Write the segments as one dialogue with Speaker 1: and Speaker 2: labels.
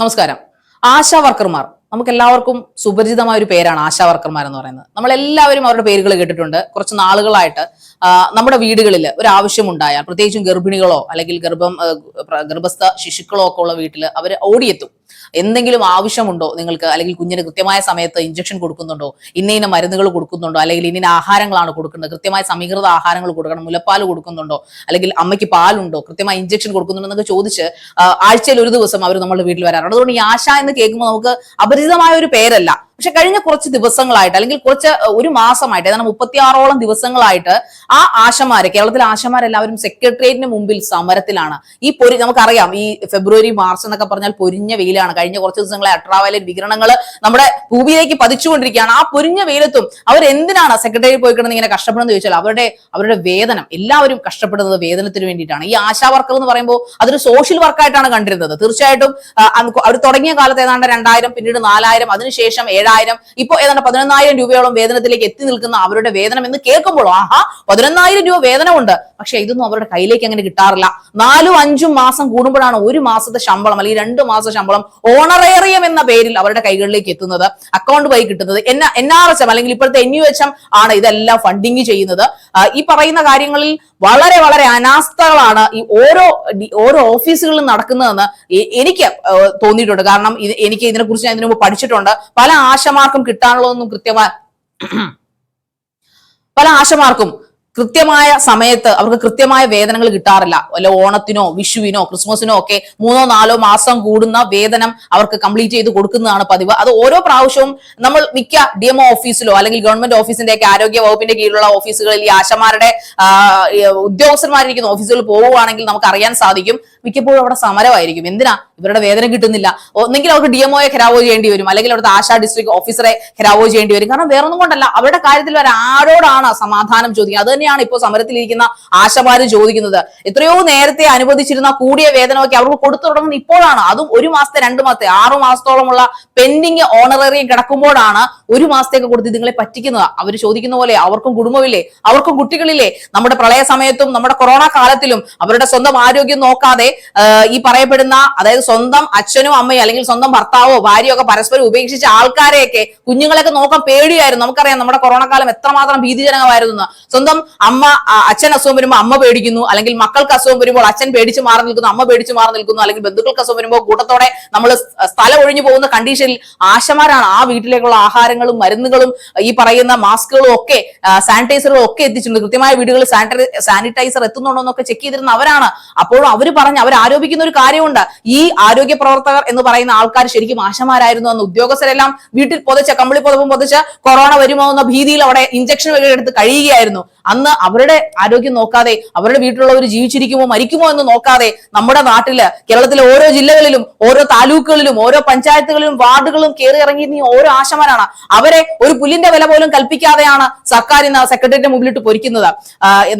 Speaker 1: നമസ്കാരം. ആശാ വർക്കർമാർ. നമുക്ക് എല്ലാവർക്കും സുപരിചിതമായ ഒരു പേരാണ് ആശാ വർക്കർമാർ എന്ന് പറയുന്നത്. നമ്മൾ എല്ലാവരും അവരുടെ പേരുകൾ കേട്ടിട്ടുണ്ട്. കുറച്ച് നാളുകളായിട്ട് നമ്മുടെ വീടുകളിൽ ഒരു ആവശ്യമുണ്ടായാൽ പ്രത്യേകിച്ചും ഗർഭിണികളോ അല്ലെങ്കിൽ ഗർഭം ഗർഭസ്ഥ ശിശുക്കളോ ഒക്കെ ഉള്ള വീട്ടിൽ അവർ ഓടിയെത്തും. എന്തെങ്കിലും ആവശ്യമുണ്ടോ നിങ്ങൾക്ക്? അല്ലെങ്കിൽ കുഞ്ഞിന് കൃത്യമായ സമയത്ത് ഇഞ്ചക്ഷൻ കൊടുക്കുന്നുണ്ടോ? ഇന്ന ഇന്ന മരുന്നുകൾ കൊടുക്കുന്നുണ്ടോ? അല്ലെങ്കിൽ ഇന്ന ആഹാരങ്ങളാണ് കൊടുക്കുന്നത്. കൃത്യമായ സമീകൃത ആഹാരങ്ങൾ കൊടുക്കണം. മുലപ്പാൽ കൊടുക്കുന്നുണ്ടോ? അല്ലെങ്കിൽ അമ്മയ്ക്ക് പാലുണ്ടോ? കൃത്യമായി ഇഞ്ചക്ഷൻ കൊടുക്കുന്നുണ്ടോ എന്നൊക്കെ ചോദിച്ച് ആഴ്ചയിൽ ഒരു ദിവസം അവർ നമ്മുടെ വീട്ടിൽ വരാറുണ്ട്. അതുകൊണ്ട് ഈ ആശ എന്ന് കേൾക്കുമ്പോൾ നമുക്ക് അപരിചിതമായ ഒരു പേരല്ല. പക്ഷെ കഴിഞ്ഞ കുറച്ച് ദിവസങ്ങളായിട്ട് അല്ലെങ്കിൽ കുറച്ച് ഒരു മാസമായിട്ട് ഏതാണ് മുപ്പത്തിയാറോളം ദിവസങ്ങളായിട്ട് ആ ആശമാര് കേരളത്തിലെ ആശമാരെല്ലാവരും സെക്രട്ടേറിയറ്റിന് മുമ്പിൽ സമരത്തിലാണ്. ഈ പൊരി നമുക്കറിയാം ഈ ഫെബ്രുവരി മാർച്ച് എന്നൊക്കെ പറഞ്ഞാൽ പൊരിഞ്ഞ വെയിലാണ്. കഴിഞ്ഞ കുറച്ച് ദിവസങ്ങളെ അൾട്രാവയലറ്റ് വികരണങ്ങൾ നമ്മുടെ ഭൂമിയിലേക്ക് പതിച്ചുകൊണ്ടിരിക്കുകയാണ്. ആ പൊരിഞ്ഞ വെയിലത്തും അവർ എന്തിനാണ് സെക്രട്ടറി പോയി കിടന്ന് ഇങ്ങനെ കഷ്ടപ്പെടുന്നത് ചോദിച്ചാൽ അവരുടെ അവരുടെ വേതനം എല്ലാവരും കഷ്ടപ്പെടുന്നത് വേതനത്തിന് വേണ്ടിയിട്ടാണ്. ഈ ആശാ വർക്കർ എന്ന് പറയുമ്പോൾ അതൊരു സോഷ്യൽ വർക്കായിട്ടാണ് കണ്ടിരുന്നത്. തീർച്ചയായിട്ടും അവർ തുടങ്ങിയ കാലത്ത് ഏതാണ്ട് രണ്ടായിരം പിന്നീട് നാലായിരം അതിനുശേഷം ഏഴായിരം. ഇപ്പൊ ഏതാണ്ട് പതിനൊന്നായിരം രൂപയോളം വേതനത്തിലേക്ക് എത്തി നിൽക്കുന്ന അവരുടെ വേതനം എന്ന് കേൾക്കുമ്പോൾ ആഹാ പതിനൊന്നായിരം രൂപ വേതനമുണ്ട്. പക്ഷെ ഇതൊന്നും അവരുടെ കയ്യിലേക്ക് അങ്ങനെ കിട്ടാറില്ല. നാലും അഞ്ചും മാസം കൂടുമ്പോഴാണ് ഒരു മാസത്തെ ശമ്പളം അല്ലെങ്കിൽ രണ്ട് മാസ ശമ്പളം ഓണറേറിയം എന്ന പേരിൽ അവരുടെ കൈകളിലേക്ക് എത്തുന്നത്. അക്കൗണ്ട് വഴി കിട്ടുന്നത് N N R H M അല്ലെങ്കിൽ ഇപ്പോഴത്തെ എൻ യു എച്ച് എം ആണ് ഇതെല്ലാം ഫണ്ടിങ് ചെയ്യുന്നത്. ഈ പറയുന്ന കാര്യങ്ങളിൽ വളരെ വളരെ അനാസ്ഥകളാണ് ഈ ഓരോ ഓരോ ഓഫീസുകളിലും നടക്കുന്നതെന്ന് എനിക്ക് തോന്നിയിട്ടുണ്ട്. കാരണം എനിക്ക് ഇതിനെ കുറിച്ച് ഞാൻ ഇതിനു മുമ്പ് പഠിച്ചിട്ടുണ്ട്. പല ആശമാർക്കും കിട്ടാനുള്ളതൊന്നും കൃത്യമായി പല ആശമാർക്കും. കൃത്യമായ സമയത്ത് അവർക്ക് കൃത്യമായ വേതനങ്ങൾ കിട്ടാറില്ല. വല്ല ഓണത്തിനോ വിഷുവിനോ ക്രിസ്മസിനോ ഒക്കെ മൂന്നോ നാലോ മാസം കൂടുന്ന വേതനം അവർക്ക് കംപ്ലീറ്റ് ചെയ്ത് കൊടുക്കുന്നതാണ് പതിവ്. അത് ഓരോ പ്രാവശ്യവും നമ്മൾ മിക്ക ഡി എം ഓഫീസിലോ അല്ലെങ്കിൽ ഗവൺമെന്റ് ഓഫീസിന്റെ ഒക്കെ ആരോഗ്യ വകുപ്പിന്റെ കീഴിലുള്ള ഓഫീസുകളിൽ ഈ ആശമാരുടെ ഉദ്യോഗസ്ഥന്മാരിരിക്കുന്ന ഓഫീസുകളിൽ പോവുകയാണെങ്കിൽ നമുക്ക് അറിയാൻ സാധിക്കും. മിക്കപ്പോഴും അവിടെ സമരമായിരിക്കും. എന്തിനാ? ഇവരുടെ വേതനം കിട്ടുന്നില്ല. ഒന്നെങ്കിൽ അവർക്ക് ഡി എംഒയെ ഖരാവോ ചെയ്യേണ്ടി വരും. അല്ലെങ്കിൽ അവിടുത്തെ ആശാ ഡിസ്ട്രിക്ട് ഓഫീസറെ ഖരാവോ ചെയ്യേണ്ടി വരും. കാരണം വേറൊന്നും കൊണ്ടല്ല. അവരുടെ കാര്യത്തിൽ ഒരാളോടാണ് സമാധാനം ചോദിക്കുക അത് തന്നെയാണ് ഇപ്പോൾ സമരത്തിലിരിക്കുന്ന ആശമാര് ചോദിക്കുന്നത്. എത്രയോ നേരത്തെ അനുവദിച്ചിരുന്ന കൂടിയ വേതനമൊക്കെ അവർക്ക് കൊടുത്തു തുടങ്ങുന്നത് ഇപ്പോഴാണ്. അതും ഒരു മാസത്തെ രണ്ട് മാസത്തെ ആറു മാസത്തോളമുള്ള പെൻഡിങ് ഓണറേറിയം കിടക്കുമ്പോഴാണ് ഒരു മാസത്തേക്ക് കൊടുത്ത് ഇതുങ്ങളെ പറ്റിക്കുന്നത്. അവർ ചോദിക്കുന്ന പോലെ അവർക്കും കുടുംബമില്ലേ? അവർക്കും കുട്ടികളില്ലേ? നമ്മുടെ പ്രളയ സമയത്തും നമ്മുടെ കൊറോണ കാലത്തിലും അവരുടെ സ്വന്തം ആരോഗ്യം നോക്കാതെ ഈ പറയപ്പെടുന്ന അതായത് സ്വന്തം അച്ഛനും അമ്മയും അല്ലെങ്കിൽ സ്വന്തം ഭർത്താവോ ഭാര്യയോ ഒക്കെ പരസ്പരം ഉപേക്ഷിച്ച ആൾക്കാരെയൊക്കെ കുഞ്ഞുങ്ങളെയൊക്കെ നോക്കാൻ പേടിയായിരുന്നു. നമുക്കറിയാം നമ്മുടെ കൊറോണ കാലം എത്രമാത്രം ഭീതിജനകമായിരുന്നു സ്വന്തം അമ്മ അച്ഛൻ അസുഖം വരുമ്പോൾ അമ്മ പേടിക്കുന്നു. അല്ലെങ്കിൽ മക്കൾക്ക് അസുഖം വരുമ്പോൾ അച്ഛൻ പേടിച്ച് മാറി നിൽക്കുന്നു അമ്മ പേടിച്ച് മാറി നിൽക്കുന്നു. അല്ലെങ്കിൽ ബന്ധുക്കൾക്ക് അസുഖം വരുമ്പോൾ കൂട്ടത്തോടെ നമ്മൾ സ്ഥലം ഒഴിഞ്ഞു പോകുന്ന കണ്ടീഷനിൽ ആശമാരാണ് ആ വീട്ടിലേക്കുള്ള ആഹാരങ്ങളും മരുന്നുകളും ഈ പറയുന്ന മാസ്കുകളും ഒക്കെ സാനിറ്റൈസറുകളും ഒക്കെ എത്തിച്ചിട്ടുണ്ട്. കൃത്യമായ വീടുകളിൽ സാനിറ്റൈസർ എത്തുന്നുണ്ടോ എന്നൊക്കെ ചെക്ക് ചെയ്തിരുന്ന അവരാണ്. അപ്പോഴും അവർ പറഞ്ഞ് അവർ ആരോപിക്കുന്ന ഒരു കാര്യമുണ്ട്. ഈ ആരോഗ്യ പ്രവർത്തകർ എന്ന് പറയുന്ന ആൾക്കാർ ശരിക്കും ആശമാരായിരുന്നു എന്ന് ഉദ്യോഗസ്ഥരെല്ലാം വീട്ടിൽ പൊതച്ച കമ്പിളി പുതപ്പും പൊതച്ച് കൊറോണ വരുമോ എന്ന ഭീതിയിൽ അവിടെ ഇഞ്ചക്ഷൻ എടുത്ത് കഴിയുകയായിരുന്നു. അന്ന് അവരുടെ ആരോഗ്യം നോക്കാതെ അവരുടെ വീട്ടിലുള്ളവർ ജീവിച്ചിരിക്കുമോ മരിക്കുമോ എന്ന് നോക്കാതെ നമ്മുടെ നാട്ടിൽ കേരളത്തിലെ ഓരോ ജില്ലകളിലും ഓരോ താലൂക്കുകളിലും ഓരോ പഞ്ചായത്തുകളിലും വാർഡുകളും കയറി ഇറങ്ങി ഓരോ ആശമാരാണ് അവരെ ഒരു പുല്ലിന്റെ വില പോലും കൽപ്പിക്കാതെയാണ് സർക്കാർ ഇന്ന് സെക്രട്ടറിയുടെ മുമ്പിലിട്ട് പൊരിക്കുന്നത്.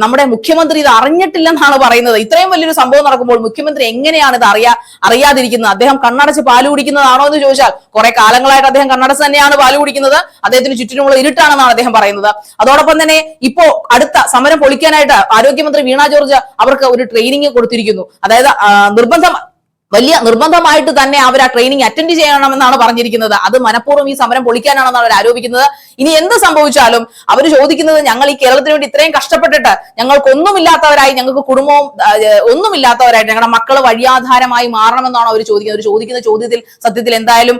Speaker 1: നമ്മുടെ മുഖ്യമന്ത്രി ഇത് അറിഞ്ഞിട്ടില്ലെന്നാണ് പറയുന്നത്. ഇത്രയും വലിയൊരു സംഭവം നടക്കുമ്പോൾ മുഖ്യമന്ത്രി എങ്ങനെയാണ് ഇത് അറിയാ അറിയാതിരിക്കുന്നത്? അദ്ദേഹം കണ്ണടച്ച് പാൽ കുടിക്കുന്നതാണോ എന്ന് ചോദിച്ചാൽ കുറെ കാലങ്ങളായിട്ട് അദ്ദേഹം കണ്ണടച്ച് തന്നെയാണ് പാൽ കുടിക്കുന്നത്. അദ്ദേഹത്തിന് ചുറ്റിനുമുള്ള ഇരുട്ടാണെന്നാണ് അദ്ദേഹം പറയുന്നത്. അതോടൊപ്പം തന്നെ ഇപ്പോ അടുത്ത സമരം പൊളിക്കാനായിട്ട് ആരോഗ്യമന്ത്രി വീണ ജോർജ് അവർക്ക് ഒരു ട്രെയിനിങ് കൊടുത്തിരിക്കുന്നു. അതായത് നിർബന്ധം വലിയ നിർബന്ധമായിട്ട് തന്നെ അവർ ആ ട്രെയിനിങ് അറ്റൻഡ് ചെയ്യണമെന്നാണ് പറഞ്ഞിരിക്കുന്നത്. അത് മനഃപൂർവം ഈ സമരം പൊളിക്കാനാണെന്നാണ് അവർ ആരോപിക്കുന്നത്. ഇനി എന്ത് സംഭവിച്ചാലും അവർ ചോദിക്കുന്നത് ഞങ്ങൾ ഈ കേരളത്തിന് വേണ്ടി ഇത്രയും കഷ്ടപ്പെട്ടിട്ട് ഞങ്ങൾക്ക് ഒന്നുമില്ലാത്തവരായി ഞങ്ങൾക്ക് കുടുംബവും ഒന്നുമില്ലാത്തവരായിട്ട് ഞങ്ങളുടെ മക്കൾ വഴിയാധാരമായി മാറണമെന്നാണ് അവർ ചോദിക്കുന്നത്. അവർ ചോദിക്കുന്ന ചോദ്യത്തിൽ സത്യത്തിൽ എന്തായാലും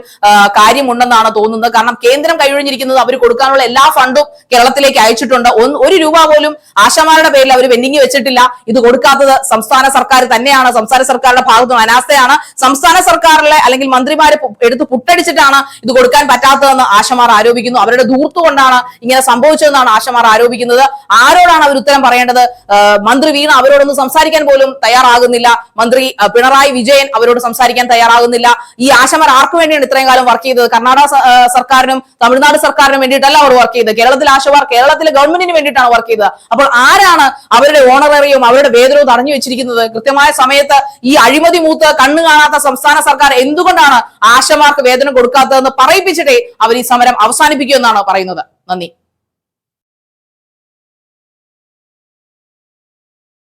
Speaker 1: കാര്യമുണ്ടെന്നാണ് തോന്നുന്നത്. കാരണം കേന്ദ്രം കൈയൊഴിഞ്ഞിരിക്കുന്നത് അവർ കൊടുക്കാനുള്ള എല്ലാ ഫണ്ടും കേരളത്തിലേക്ക് അയച്ചിട്ടുണ്ട്. ഒരു രൂപ പോലും ആശാമാരുടെ പേരിൽ അവർ പെൻഡിങ് വെച്ചിട്ടില്ല. ഇത് കൊടുക്കാത്തത് സംസ്ഥാന സർക്കാർ തന്നെയാണ്. സംസ്ഥാന സർക്കാരിന്റെ ഭാഗത്തും അനാസ്ഥയാണ്. സംസ്ഥാന സർക്കാരിലെ അല്ലെങ്കിൽ മന്ത്രിമാരെ എടുത്ത് പുട്ടടിച്ചിട്ടാണ് ഇത് കൊടുക്കാൻ പറ്റാത്തതെന്ന് ആശമാർ ആരോപിക്കുന്നു. അവരുടെ ധൂർത്ത് കൊണ്ടാണ് ഇങ്ങനെ സംഭവിച്ചതെന്നാണ് ആശമാർ ആരോപിക്കുന്നത്. ആരോടാണ് അവർ ഉത്തരം പറയേണ്ടത്? മന്ത്രി വീണ അവരോടൊന്നും സംസാരിക്കാൻ പോലും തയ്യാറാകുന്നില്ല. മന്ത്രി പിണറായി വിജയൻ അവരോട് സംസാരിക്കാൻ തയ്യാറാകുന്നില്ല. ഈ ആശമാർ ആർക്കു വേണ്ടിയാണ് ഇത്രയും കാലം വർക്ക് ചെയ്തത്? കർണാടക സർക്കാരിനും തമിഴ്നാട് സർക്കാരിനും വേണ്ടിയിട്ടല്ല അവർ വർക്ക് ചെയ്തത്. കേരളത്തിലെ ആശമാർ കേരളത്തിലെ ഗവൺമെന്റിന് വേണ്ടിയിട്ടാണ് വർക്ക് ചെയ്തത്. അപ്പോൾ ആരാണ് അവരുടെ ഓണററിയും അവരുടെ വേതനവും തടഞ്ഞു വെച്ചിരിക്കുന്നത്? കൃത്യമായ സമയത്ത് ഈ അഴിമതി മൂത്ത് കണ്ണു കാണാത്ത സംസ്ഥാന സർക്കാർ എന്തുകൊണ്ടാണ് ആശമാർക്ക് വേതനം കൊടുക്കാത്തതെന്ന് പറയിപ്പിച്ചിട്ടേ അവർ ഈ സമരം അവസാനിപ്പിക്കുമെന്നാണ് പറയുന്നത് നന്ദി